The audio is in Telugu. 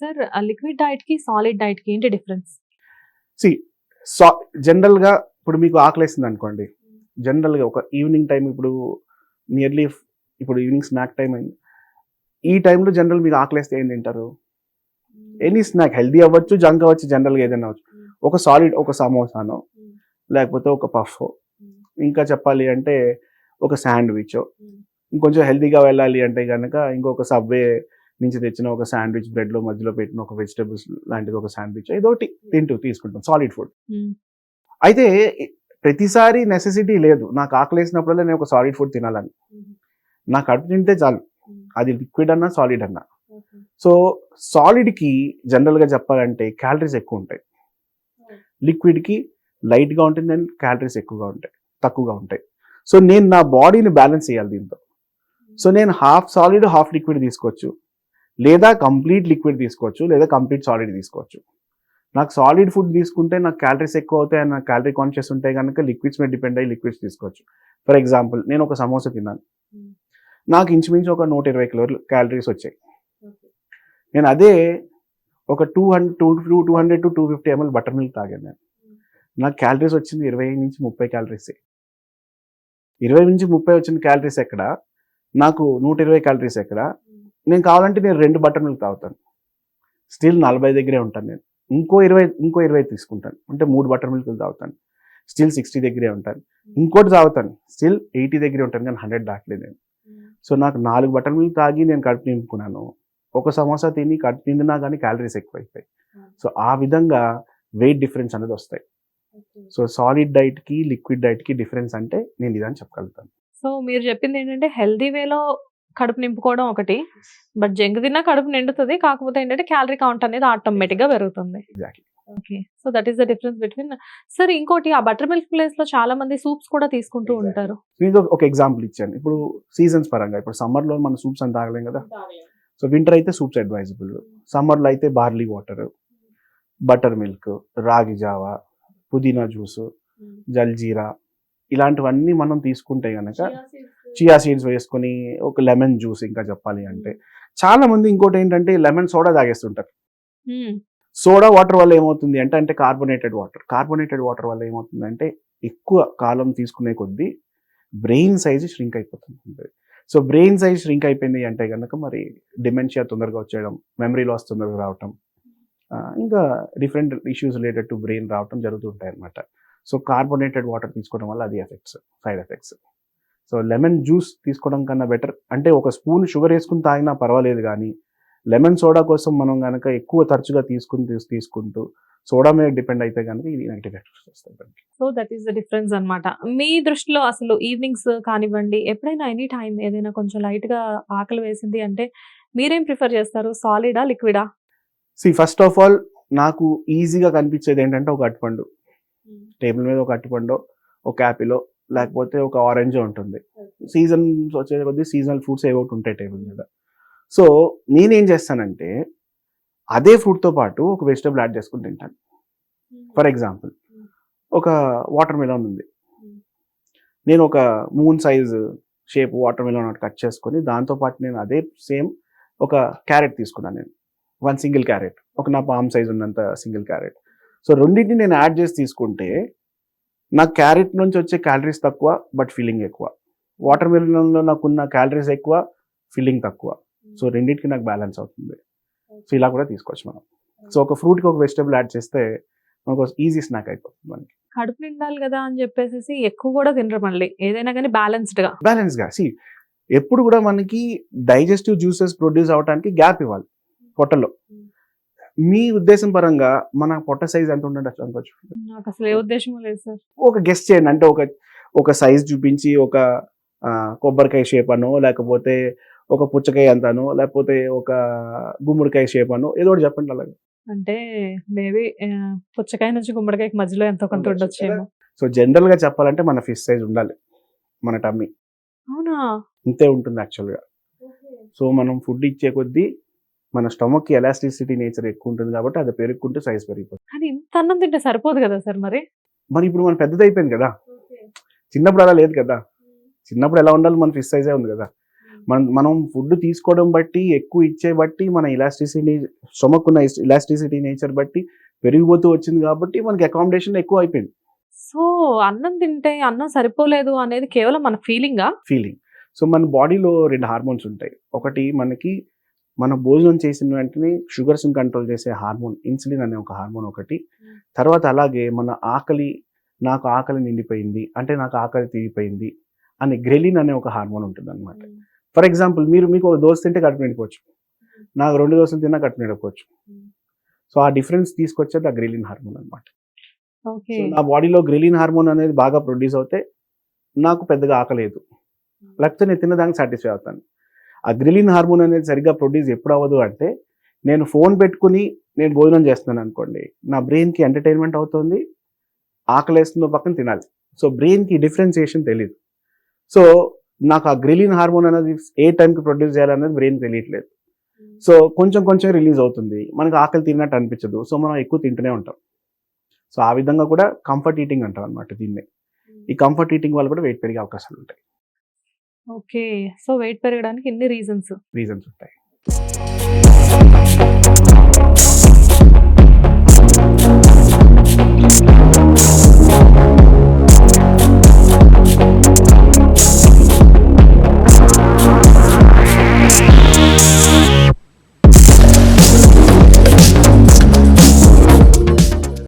సార్ లిక్విడ్ డైట్కి సాలిడ్ డైట్కి ఏంటి డిఫరెన్స్? సి సా జనరల్గా ఇప్పుడు మీకు ఆకలేస్తుంది అనుకోండి. జనరల్గా ఒక ఈవినింగ్ టైం ఇప్పుడు నియర్లీ ఇప్పుడు ఈవినింగ్ స్నాక్ టైం అయింది. ఈ టైంలో జనరల్ మీకు ఆకలేస్తే ఏం తింటారు? ఎనీ స్నాక్ హెల్దీ అవ్వచ్చు జంక్ అవ్వచ్చు జనరల్గా ఏదైనా అవ్వచ్చు. ఒక సాలిడ్ ఒక సమోసానో లేకపోతే ఒక పఫ్ ఇంకా చెప్పాలి అంటే ఒక శాండ్విచ్ ఇంకొంచెం హెల్దీగా వెళ్ళాలి అంటే కనుక ఇంకొక సబ్వే నుంచి తెచ్చిన ఒక శాండ్విచ్ బ్రెడ్లో మధ్యలో పెట్టిన ఒక వెజిటబుల్స్ లాంటిది ఒక శాండ్విచ్ ఏదో ఒకటి తింటూ తీసుకుంటాం సాలిడ్ ఫుడ్ అయితే ప్రతిసారి నెసెసిటీ లేదు. నాకు ఆకలేసినప్పుడల్లా నేను ఒక సాలిడ్ ఫుడ్ తినాలని. నా కడుపు తింటే చాలు. అది లిక్విడ్ అన్నా సాలిడ్ అన్నా. సో సాలిడ్కి జనరల్గా చెప్పాలంటే క్యాలరీస్ ఎక్కువ ఉంటాయి. లిక్విడ్కి లైట్గా ఉంటుంది అండ్ క్యాలరీస్ ఎక్కువగా ఉంటాయి తక్కువగా ఉంటాయి. సో నేను నా బాడీని బ్యాలెన్స్ చేయాలి దీంతో. సో నేను హాఫ్ సాలిడ్ హాఫ్ లిక్విడ్ తీసుకోవచ్చు. లేదా కంప్లీట్ లిక్విడ్ తీసుకోవచ్చు లేదా కంప్లీట్ సాలిడ్ తీసుకోవచ్చు. నాకు సాలిడ్ ఫుడ్ తీసుకుంటే నాకు క్యాలరీస్ ఎక్కువ అవుతాయి నాకు క్యాలరీ కాన్షియస్ ఉంటాయి కనుక లిక్విడ్స్ మీద డిపెండ్ అయ్యి లిక్విడ్స్ తీసుకోవచ్చు. ఫర్ ఎగ్జాంపుల్ నేను ఒక సమోసా తిన్నాను. నాకు ఇంచుమించు ఒక నూట ఇరవై కిలోలు క్యాలరీస్ వచ్చాయి. నేను అదే ఒక two hundred two two two hundred to two fifty ML butter milk తాగాను నేను. నాకు క్యాలరీస్ వచ్చింది ఇరవై నుంచి ముప్పై క్యాలరీస్ ఇరవై నుంచి ముప్పై వచ్చిన క్యాలరీస్ ఎక్కడ? నాకు నూట ఇరవై క్యాలరీస్ ఎక్కడ? నేను కావాలంటే నేను రెండు బటర్ మిల్క్ తాగుతాను. స్టిల్ నలభై దగ్గరే ఉంటాను నేను. ఇంకో ఇరవై ఇంకో ఇరవై తీసుకుంటాను. అంటే మూడు బటర్ మిల్క్ తాగుతాను. స్టిల్ సిక్స్టీ దగ్గరే ఉంటాను. ఇంకోటి తాగుతాను. స్టిల్ ఎయిటీ దగ్గరే ఉంటాను కానీ హండ్రెడ్ దాటలేదు నేను. సో నాకు నాలుగు బటర్ మిల్క్ తాగి నేను కడుపు నింపుకున్నాను. ఒక సమోసా తిని కడుపు నిండినా కానీ క్యాలరీస్ ఎక్కువైపోయాయి సో ఆ విధంగా వెయిట్ డిఫరెన్స్ అనేది వస్తాయి. సో సాలిడ్ డైట్కి లిక్విడ్ డైట్కి డిఫరెన్స్ అంటే నేను ఇదని చెప్పగలుగుతాను. సో మీరు చెప్పింది ఏంటంటే హెల్దీ వేలో కడుపు నింపుకోవడం ఒకటి. బట్ జంక్ తిన్నా కడుపు నిండుతుంది. కాకపోతే ఏంటంటే క్యాలరీ కౌంట్ అనేది ఆటోమేటిక్గా పెరుగుతుంది. Exactly okay. So that is the difference between. Sir ఇంకోటి ఆ బటర్ మిల్క్ ప్లేస్లో చాలా మంది సూప్స్ కూడా తీసుకుంటూ. ఉంటారు. ఒక ఎగ్జాంపుల్ ఇచ్చాను. ఇప్పుడు సీజన్స్ పరంగా ఇప్పుడు సమ్మర్లో మన సూప్స్ అని తాగలేం కదా? సో వింటర్ అయితే సూప్స్ అడ్వైజబుల్ సమ్మర్లో అయితే బార్లీ వాటర్ బటర్ మిల్క్ రాగి జావా పుదీనా జ్యూస్ జల్జీరా ఇలాంటివన్నీ మనం తీసుకుంటే కనుక చియా సీడ్స్ వేసుకొని ఒక లెమన్ జ్యూస్ ఇంకా చెప్పాలి అంటే. చాలా మంది ఇంకోటి ఏంటంటే లెమన్ సోడా తాగేస్తుంటారు. సోడా వాటర్ వల్ల ఏమవుతుంది అంటే అంటే కార్బొనేటెడ్ వాటర్ కార్బొనేటెడ్ వాటర్ వల్ల ఏమవుతుంది అంటే ఎక్కువ కాలం తీసుకునే కొద్దీ బ్రెయిన్ సైజ్ ష్రింక్ అయిపోతుంది సో బ్రెయిన్ సైజ్ ష్రింక్ అయిపోయింది అంటే కనుక మరి డిమెన్షియా తొందరగా వచ్చేయడం మెమరీ లాస్ తొందరగా రావటం ఇంకా different issues related to brain రావటం జరుగుతుంటాయి అనమాట సో కార్బొనేటెడ్ వాటర్ తీసుకోవడం వల్ల అది effects side effects so lemon juice తీసుకోవడం కన్నా బెటర్ అంటే ఒక స్పూన్ షుగర్ వేసుకుని తాగినా పర్వాలేదు కానీ లెమన్ సోడా కోసం మనం కనుక ఎక్కువ తరచుగా తీసుకుని తీసు- తీసుకుంటూ సోడా మీద డిపెండ్ అయితే కనుక ఇది నెగిటివ్ ఎఫెక్ట్స్ వస్తాయి. So that is the difference అన్నమాట. మీ దృష్టిలో అసలు ఈవినింగ్స్ కానివ్వండి ఎప్పుడైనా ఎనీ టైం ఏదైనా కొంచెం లైట్గా ఆకలి వేసింది అంటే మీరేం ప్రిఫర్ చేస్తారు? సాలిడా లిక్విడా సి ఫస్ట్ ఆఫ్ ఆల్ నాకు ఈజీగా కనిపించేది ఏంటంటే ఒక అరటిపండు. టేబుల్ మీద ఒక అరటిపండు ఒక యాపిలో లేకపోతే ఒక ఆరెంజ్ ఉంటుంది. సీజన్స్ వచ్చే కొద్దీ సీజనల్ ఫ్రూట్స్ ఏవో ఒకటి ఉంటాయి టేబుల్ మీద. సో నేనేం చేస్తానంటే అదే ఫ్రూట్తో పాటు ఒక వెజిటబుల్ యాడ్ చేసుకుని తింటాను. ఫర్ ఎగ్జాంపుల్ ఒక వాటర్ మెలాన్ ఉంది నేను ఒక moon size shape water melon ఒకటి కట్ చేసుకొని దాంతోపాటు నేను అదే సేమ్ ఒక క్యారెట్ తీసుకున్నాను నేను. వన్ సింగిల్ క్యారెట్ ఒక నా పామ్ సైజ్ ఉన్నంత సింగిల్ క్యారెట్ సో రెండింటిని నేను యాడ్ చేసి తీసుకుంటే నాకు క్యారెట్ నుంచి వచ్చే క్యాలరీస్ తక్కువ బట్ ఫీలింగ్ ఎక్కువ. వాటర్ మెలన్లో నాకున్న క్యాలరీస్ ఎక్కువ ఫీలింగ్ తక్కువ. సో రెండింటికి నాకు బ్యాలెన్స్ అవుతుంది. సో ఇలా కూడా తీసుకోవచ్చు మనం. సో ఒక ఫ్రూట్కి ఒక వెజిటబుల్ యాడ్ చేస్తే మనకు ఈజీ స్నాక్ అయిపోతుంది మనకి. కడుపు నిండాలి కదా అని చెప్పేసి ఎక్కువ కూడా తినరు మళ్ళీ. ఏదైనా కానీ బ్యాలెన్స్డ్గా. బ్యాలెన్స్గా సి ఎప్పుడు కూడా మనకి డైజెస్టివ్ జ్యూసెస్ ప్రొడ్యూస్ అవడానికి గ్యాప్ ఇవ్వాలి. పొట్టలో. మీ ఉద్దేశం పరంగా మన పొట్ట సైజ్ ఎంత ఉండదు అనుకోవచ్చు. నాకు అసలు ఏ ఉద్దేశం లేదు సార్. ఒక గెస్ట్ చేయండి. అంటే ఒక ఒక సైజ్ చూపించి ఒక కొబ్బరికాయ షేప్ అనో లేకపోతే ఒక పుచ్చకాయ అంతానో లేకపోతే ఒక గుమ్మడికాయ షేప్ అనో ఏదో ఒకటి చెప్పండి అలాగే. అంటే మేబీ పుచ్చకాయ నుంచి గుమ్మడికాయకి మధ్యలో ఎంతో కొంత ఉండొచ్చు. ఉండొచ్చేమో. సో జనరల్గా చెప్పాలంటే మన ఫిష్ సైజ్ ఉండాలి. మన టమ్మీ అవునా? ఇంతే ఉంటుంది యాక్చువల్గా సో మనం ఫుడ్ ఇచ్చే కొద్దీ మన స్టమక్ ఎలాస్టిసిటీ నేచర్ ఎక్కువ ఉంటుంది కాబట్టి అది పెరుగుకుంటే సైజ్ పెరిగిపోతుంది. కానీ ఇంత అన్నం తింటే సరిపోదు కదా సార్ మరి? మరి ఇప్పుడు మన పెద్దది అయిపోయింది కదా చిన్నప్పుడు అలా లేదు కదా. చిన్నప్పుడు ఎలా ఉండాలి? మన ఫిష్ సైజే ఉంది కదా. మనం మనం ఫుడ్ తీసుకోవడం బట్టి ఎక్కువ ఇచ్చే బట్టి మన ఇలాస్టిసిటీ స్టొమక్ ఉన్న ఇలాస్టిసిటీ నేచర్ బట్టి పెరిగిపోతూ వచ్చింది కాబట్టి మనకి అకామిడేషన్ ఎక్కువ అయిపోయింది. సో అన్నం తింటే అన్నం సరిపోలేదు అనేది కేవలం మన ఫీలింగా? ఫీలింగ్. సో మన బాడీలో రెండు హార్మోన్స్ ఉంటాయి. ఒకటి మనకి మన భోజనం చేసిన వెంటనే షుగర్స్ని కంట్రోల్ చేసే హార్మోన్ ఇన్సులిన్ అనే ఒక హార్మోన్ ఒకటి. తర్వాత అలాగే మన ఆకలి నాకు ఆకలి నిండిపోయింది అంటే నాకు ఆకలి తీరిపోయింది అని గ్రెలిన్ అనే ఒక హార్మోన్ ఉంటుంది అనమాట ఫర్ ఎగ్జాంపుల్ మీరు మీకు ఒక దోశ తింటే కడుపు నిండిపోవచ్చు. నాకు రెండు దోశలు తిన్నా కడుపు నిండిపోవచ్చు సో ఆ డిఫరెన్స్ తీసుకొచ్చేది ఆ గ్రెలిన్ హార్మోన్ అనమాట నా బాడీలో గ్రెలిన్ హార్మోన్ అనేది బాగా ప్రొడ్యూస్ అవుతే నాకు పెద్దగా ఆకలేదు. లేకపోతే నేను తిన్నదానికి సాటిస్ఫై అవుతాను. ఆ గ్రిలిన్ హార్మోన్ అనేది సరిగ్గా ప్రొడ్యూస్ ఎప్పుడు అవ్వదు అంటే నేను ఫోన్ పెట్టుకుని నేను భోజనం చేస్తున్నాను అనుకోండి నా బ్రెయిన్కి ఎంటర్టైన్మెంట్ అవుతుంది ఆకలేస్తుందో పక్కన తినాలి. సో బ్రెయిన్కి డిఫరెన్సియేషన్ తెలియదు సో నాకు ఆ గ్రిలిన్ హార్మోన్ అనేది ఏ టైంకి ప్రొడ్యూస్ చేయాలనేది బ్రెయిన్ తెలియట్లేదు. సో కొంచెం కొంచెం రిలీజ్ అవుతుంది. మనకి ఆకలి తిన్నట్టు అనిపించదు. సో మనం ఎక్కువ తింటూనే ఉంటాం. సో ఆ విధంగా కూడా కంఫర్ట్ ఈటింగ్ అంటాం అనమాట దీన్ని. ఈ కంఫర్ట్ ఈటింగ్ వల్ల కూడా వెయిట్ పెరిగే అవకాశాలు ఉంటాయి ఓకే. సో వెయిట్ పెరగడానికి ఇన్ని రీజన్స్? రీజన్స్ ఉంటాయి.